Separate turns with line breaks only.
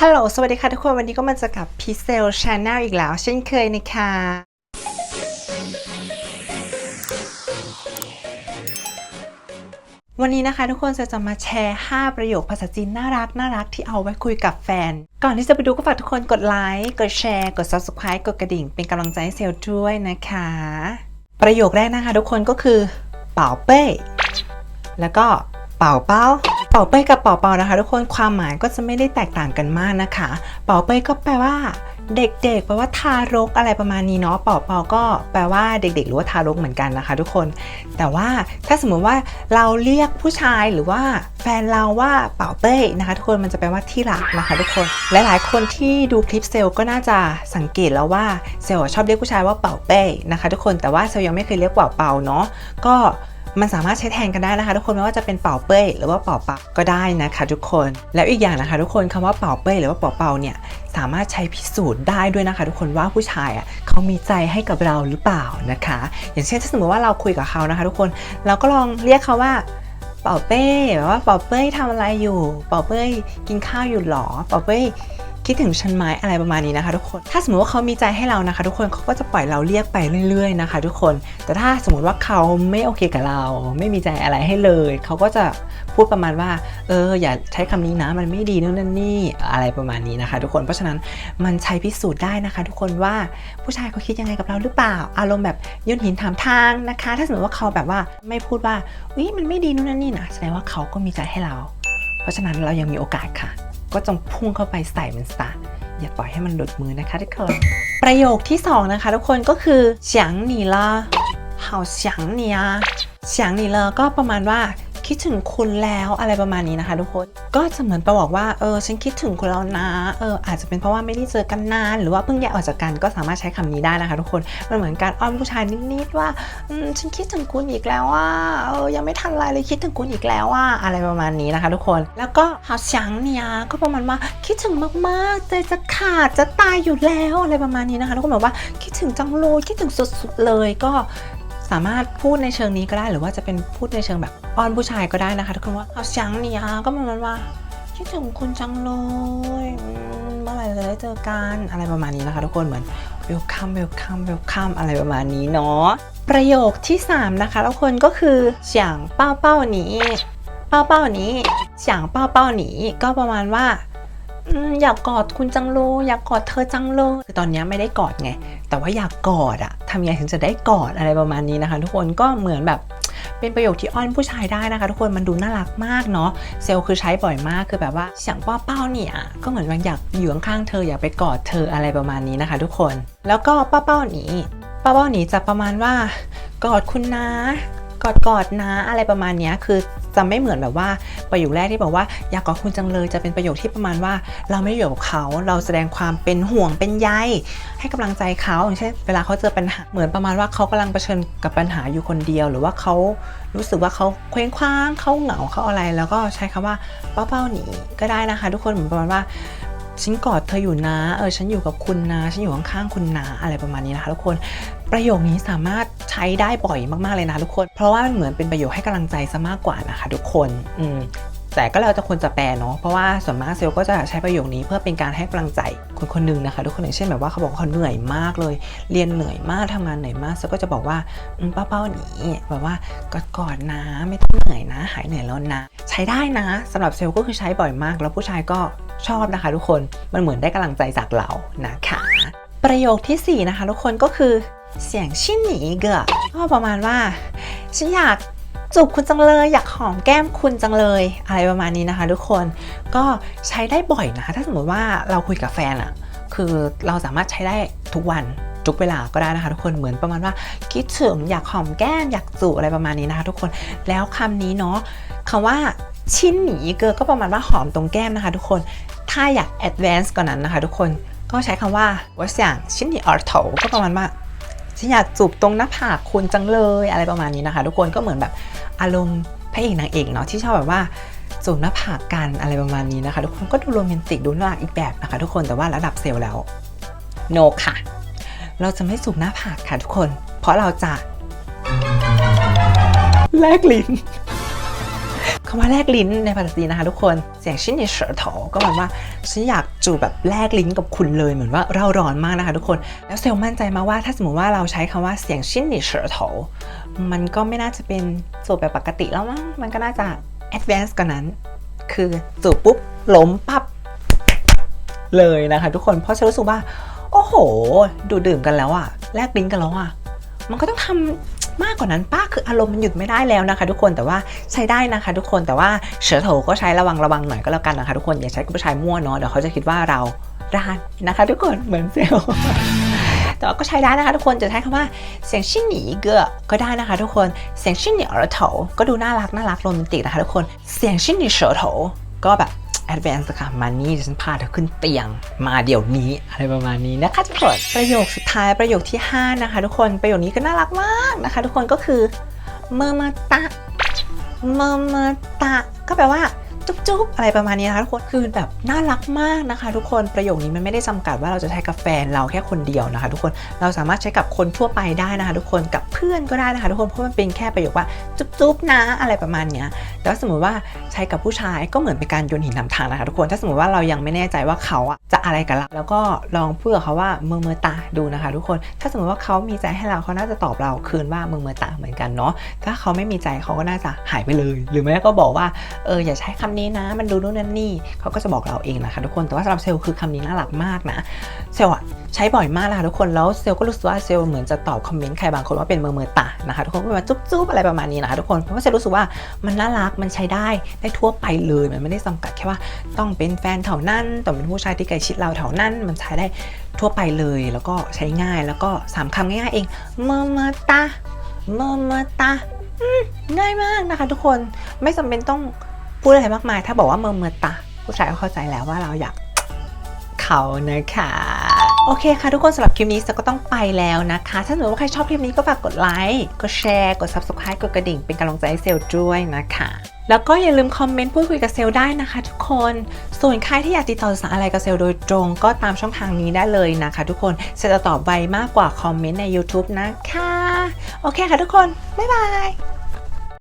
ฮัลโหล สวัสดีค่ะทุกคน วันนี้ก็มาเจอกับพิเซลชาแนลอีกแล้ว เช่นเคยนะคะวันนี้นะคะทุกคนจะจะมาแชร์ 5 ประโยคภาษาจีนน่ารักน่ารักที่เอาไว้คุยกับแฟน ก่อนที่จะไปดูก็ฝากทุกคนกดไลค์ กดแชร์ กด subscribe กดกระดิ่ง เป็นกำลังใจให้เซลล์ด้วยนะคะ ประโยคแรกนะคะทุกคนก็คือ เป่าเป้ แล้วก็เป่าเป้า ป่าเป้ยกับเป่าเป่านะคะ ทุกคนความหมายก็จะไม่ได้แตกต่างกันมากนะคะ เป่าเป้ยก็แปลว่าเด็กๆแปลว่าทารกอะไรประมาณนี้เนาะเป่าเป่าก็แปลว่าเด็ก ๆ หรือว่าทารกเหมือนกันนะคะ ทุกคน แต่ว่าถ้าสมมติว่าเราเรียกผู้ชายหรือว่าแฟนเราว่าเป่าเป้ยนะคะ ทุกคนมันจะแปลว่าที่รักนะคะ ทุกคนหลายๆ คนที่ดูคลิปเซลก็น่าจะสังเกตแล้วว่าเซลชอบเรียกผู้ชายว่าเป่าเป้ยนะคะ ทุกคนแต่ว่าเซลยังไม่เคยเรียกเป่าเป่าเนาะก็ มันสามารถใช้แทนกันได้นะคะ ทุกคนไม่ว่าจะเป็นเป่าเป้ยหรือว่าเป่าป่าก็ได้นะคะ ทุกคน แล้วอีกอย่างนะคะ ทุกคนคำว่าเป่าเป้ยหรือว่าเป่าเป่าเนี่ยสามารถใช้พิสูจน์ได้ด้วยนะคะ ทุกคนว่าผู้ชายอะเขามีใจให้กับเราหรือเปล่านะคะ อย่างเช่นถ้าสมมติว่าเราคุยกับเขานะคะ ทุกคนเราก็ลองเรียกเขาว่าเป่าเป้แบบว่าเป่าเป้ยทำอะไรอยู่ เป่าเป้ยกินข้าวอยู่หรอ เป่าเป้ย คิดถึงฉันไหมอะไรประมาณนี้นะคะทุกคน ถ้าสมมติว่าเขามีใจให้เรานะคะ ทุกคนเขาก็จะปล่อยเราเรียกไปเรื่อยๆนะคะ ทุกคน แต่ถ้าสมมติว่าเขาไม่โอเคกับเรา ไม่มีใจอะไรให้เลย เขาก็จะพูดประมาณว่า เออ อย่าใช้คำนี้นะ มันไม่ดีนู่นนั่นนี่อะไรประมาณนี้นะคะ ทุกคน เพราะฉะนั้นมันใช้พิสูจน์ได้นะคะ ทุกคนว่าผู้ชายเขาคิดยังไงกับเราหรือเปล่า อารมณ์แบบโยนหินถามทางนะคะ ถ้าสมมติว่าเขาแบบว่าไม่พูดว่าอุ้ยมันไม่ดีนู่นนั่นนี่นะแสดงว่าเขาก็มีใจให้เรา เพราะฉะนั้นเรายังมีโอกาสค่ะ ก็จงพุ่งเข้าไปใส่มันซะอย่าปล่อยให้มันหลุดมือนะคะทุกคน ประโยคที่ 2 นะคะ ทุกคนก็คือเฉียงหนีละเฮาเฉียงเนียเฉียงหนีละก็ประมาณว่า คิดถึงคุณแล้วอะไรประมาณนี้นะคะทุกคน ก็จะเหมือนไปบอกว่าเออฉันคิดถึงคุณแล้วนะเอออาจจะเป็นเพราะว่าไม่ได้เจอกันนานหรือว่าเพิ่งแยกออกจากกันก็สามารถใช้คำนี้ได้นะคะทุกคนมันเหมือนการอ้อนผู้ชายนิดๆว่าอืมฉันคิดถึงคุณอีกแล้วว่าเออยังไม่ทันไรเลยคิดถึงคุณอีกแล้วว่าอะไรประมาณนี้นะคะทุกคน แล้วก็หา想เนี่ยก็ประมาณว่าคิดถึงมากๆใจจะขาดจะตายอยู่แล้วอะไรประมาณนี้นะคะทุกคนบอกว่าคิดถึงจังเลยคิดถึงสุดๆเลยก็ สามารถพูดในเชิงนี้ก็ได้ หรือว่าจะเป็นพูดในเชิงแบบอ้อนผู้ชายก็ได้นะคะทุกคนว่าเอาช้างเนี่ยก็ประมาณว่าคิดถึงคุณจังเลยเมื่อไหร่จะได้เจอกันอะไรประมาณนี้นะคะ ทุกคนเหมือน welcome welcome welcome อะไรประมาณนี้เนาะประโยคที่ 3 นะคะทุกคนก็คือเสียงเป้าเป้านี้ เป้าเป้านีเสียงเป้าเป้าหนี้ก็ประมาณว่าอยากกอดคุณจังเลยอยากกอดเธอจังเลยคือตอนนี้ไม่ได้กอดไง แต่ว่าอยากกอดอะำยังไงถึงจะได้กอดอะไรประมาณนี้นะคะ ทุกคนก็เหมือนแบบเป็นประโยคที่อ้อนผู้ชายได้นะคะ ทุกคนมันดูน่ารักมากเนาะเซลคือใช้บ่อยมากคือแบบว่าเสียงป้าเป้าเนี่ย ก็เหมือนว่าอยากอยู่ข้างๆเธออยากไปกอดเธออะไรประมาณนี้นะคะ ทุกคนแล้วก็ป้าเป้าหนีป้าเป้าหนีจะประมาณว่ากอดคุณนะกอดกอดนะอะไรประมาณนี้คือ จะไม่เหมือนแบบว่าประโยคแรกที่บอกว่าอยากกอดคุณจังเลยจะเป็นประโยคที่ประมาณว่า เราไม่ได้อยู่กับเขา เราแสดงความเป็นห่วงเป็นใยให้กำลังใจเขาอย่างเช่นเวลาเขาเจอปัญหาเหมือนประมาณว่าเขากำลังเผชิญกับปัญหาอยู่คนเดียว หรือว่าเขารู้สึกว่าเขาเคว้งคว้างเขาเหงาเขาอะไร แล้วก็ใช้คำว่าเป้าเป้าหนีก็ได้นะคะ ทุกคนเหมือนประมาณว่าฉันกอดเธออยู่นะ เออ ฉันอยู่กับคุณนะ ฉันอยู่ข้างๆคุณนะ อะไรประมาณนี้นะคะทุกคน ประโยคนี้สามารถ ช้ได้บ่อยมาก ๆ เลยนะทุกคน เพราะว่ามันเหมือนเป็นประโยคให้กำลังใจซะมากกว่านะคะทุกคนอืมแต่ก็แล้วแต่คนจะแปลเนาะเพราะว่าส่วนมากเซลก็จะใช้ประโยคนี้เพื่อเป็นการให้กำลังใจคนคนหนึ่งนะคะทุกคนอย่างเช่นแบบว่าเขาบอกเขาเหนื่อยมากเลย เรียนเหนื่อยมากทำงานเหนื่อยมากเซลก็จะบอกว่าเป้าเป้าหนีแบบว่ากอดกอดๆนะไม่ต้องเหนื่อยนะ หายเหนื่อยแล้วนะ ใช้ได้นะสำหรับเซลก็คือใช้บ่อยมาก แล้วผู้ชายก็ชอบนะคะ ทุกคนมันเหมือนได้กำลังใจจากเรานะคะ ประโยคทีสี่4นะคะทุกคนก็คือ เสียงชิ้นหนีเกอก็ประมาณว่า ฉันอยากจูบคุณจังเลย อยากหอมแก้มคุณจังเลย อะไรประมาณนี้นะคะ ทุกคนก็ใช้ได้บ่อยนะคะ ถ้าสมมติว่าเราคุยกับแฟนอะคือเราสามารถใช้ได้ทุกวันทุกเวลาก็ได้นะคะ ทุกคนเหมือนประมาณว่า คิดถึงอยากหอมแก้มอยากจูบอะไรประมาณนี้นะคะ ทุกคนแล้วคำนี้เนาะคำว่าชิ้นหนีเกอก็ประมาณว่าหอมตรงแก้มนะคะ ทุกคนถ้าอยาก advance กว่านั้นนะคะ ทุกคนก็ใช้คำว่าว่าอย่างชิ้นหนีออร์โถก็ประมาณว่า ฉันอยากจูบตรงหน้าผากคุณจังเลยอะไรประมาณนี้นะคะ ทุกคนก็เหมือนแบบอารมณ์พระเอกนางเอกเนาะที่ชอบแบบว่าจูบหน้าผากกันอะไรประมาณนี้นะคะ ทุกคนก็ดูโรแมนติกดูน่ารักอีกแบบนะคะ ทุกคนแต่ว่าระดับเซลล์แล้วโนค่ะ เราจะไม่จูบหน้าผากค่ะทุกคน เพราะเราจะแลกลิ้น ว่าแลกลิ้นในภาษาจีนนะคะทุกคนเสียงชิ้นในเฉอโถก็หมายว่าฉันอยากจูบแบบแลกลิ้นกับคุณเลยเหมือนว่าเราร้อนมากนะคะทุกคนแล้วเซลล์มั่นใจมาว่าถ้าสมมติว่าเราใช้คำว่าเสียงชิ้นในเฉอโถมันก็ไม่น่าจะเป็นจูบแบบปกติแล้วมั้งมันก็น่าจะ advance กว่านั้น คือจูบปุ๊บล้มปั๊บเลยนะคะทุกคนเพราะฉันรู้สึกว่า โอ้โห ดูดื่มกันแล้วอะแลกลิ้นกันแล้วอะมันก็ต้องทำ มากกว่านั้นป้าคืออารมณ์มันหยุดไม่ได้แล้วนะคะ ทุกคนแต่ว่าใช้ได้นะคะ ทุกคนแต่ว่าเฉอโถก็ใช้ระวังระวังหน่อยก็แล้วกันนะคะ ทุกคนอย่าใช้กับผู้ชายมั่วเนาะเดี๋ยวเขาจะคิดว่าเราด้านนะคะ ทุกคนเหมือนเซลล์แต่ว่าก็ใช้ได้นะคะ ทุกคนจะใช้คำว่าเสียงชิ่นหนีเกอก็ได้นะคะ ทุกคนเสียงชิ่นหนีเออโถก็ดูน่ารักน่ารักโรแมนติกนะคะ ทุกคนเสียงชิ่นหนีเฉอโถก็แบบ แอดแวนซ์ค่ะมานี่ฉันพาเธอขึ้นเตียง มาเดี๋ยวนี้อะไรประมาณนี้นะคะทุกคนประโยคสุดท้ายประโยคที่ 5 นะคะ ทุกคนประโยคนี้ก็น่ารักมากนะคะ ทุกคนก็คือเมอร์มาตะเมอร์มาตะ ก็แปลว่า จุ๊บจุ๊บอะไรประมาณนี้นะคะทุกคนคือแบบน่ารักมากนะคะ ทุกคนประโยคนี้มันไม่ได้จำกัดว่าเราจะใช้กับแฟนเราแค่คนเดียวนะคะ ทุกคนเราสามารถใช้กับคนทั่วไปได้นะคะ ทุกคนกับเพื่อนก็ได้นะคะ ทุกคนเพราะมันเป็นแค่ประโยคว่าจุ๊บจุ๊บนะอะไรประมาณนี้แต่ว่าสมมติว่าใช้กับผู้ชายก็เหมือนเป็นการโยนหินนำทางนะคะ ทุกคนถ้าสมมติว่าเรายังไม่แน่ใจว่าเขาอะจะอะไรกับเราแล้วก็ลองพูดกับเขาว่าเมือเมือตาดูนะคะ ทุกคนถ้าสมมติว่าเขามีใจให้เราเขาน่าจะตอบเราคืนว่าเมือเมือตาเหมือนกันเนาะถ้าเขาไม่มีใจเขาก็น่าจะหายไปเลย หรือไม่ก็บอกว่าเอออย่าใช้คำนี้นะ มันดูนู่นนั่นนี่เขาก็จะบอกเราเองนะคะทุกคนแต่ว่าสำหรับเซลล์คือคำนี้น่ารักมากนะเซลล์อะใช้บ่อยมากนะคะทุกคนแล้วเซลล์ก็รู้สึกว่าเซลล์เหมือนจะตอบคอมเมนต์ใครบางคนว่าเป็นเมือเมือตานะคะทุกคนก็แบบจุ๊บๆอะไรประมาณนี้นะคะทุกคนเพราะว่าเซลล์รู้สึกว่ามันน่ารักมันใช้ได้ได้ทั่วไปเลยมันไม่ได้จำกัดแค่ว่าต้องเป็นแฟนเท่านั้นต้องเป็นผู้ชายที่ใกล้ชิดเราเท่านั้นมันใช้ได้ทั่วไปเลยแล้วก็ใช้ง่ายแล้วก็สามคำง่ายๆเองเมือเมือตาเมือเมือตาง่ายมากนะคะทุกคนไม่จำเป็นต้อง พูดอะไรมากมาย ถ้าบอกว่าเมือเมือตาผู้ชายก็เข้าใจแล้วว่าเราอยากเขานะคะโอเคค่ะ ทุกคนสำหรับคลิปนี้เซลก็ต้องไปแล้วนะคะ ถ้าสมมติว่าใครชอบคลิปนี้ก็ฝากกดไลค์กดแชร์กด subscribe กดกระดิ่งเป็นกำลังใจให้เซลด้วยนะคะ แล้วก็อย่าลืมคอมเมนต์พูดคุยกับเซลได้นะคะ ทุกคนส่วนใครที่อยากติดต่อสื่อสารอะไรกับเซลโดยตรงก็ตามช่องทางนี้ได้เลยนะคะ ทุกคนเซลจะตอบไวมากกว่าคอมเมนต์ใน YouTube นะคะ โอเคค่ะทุกคน บ๊ายบาย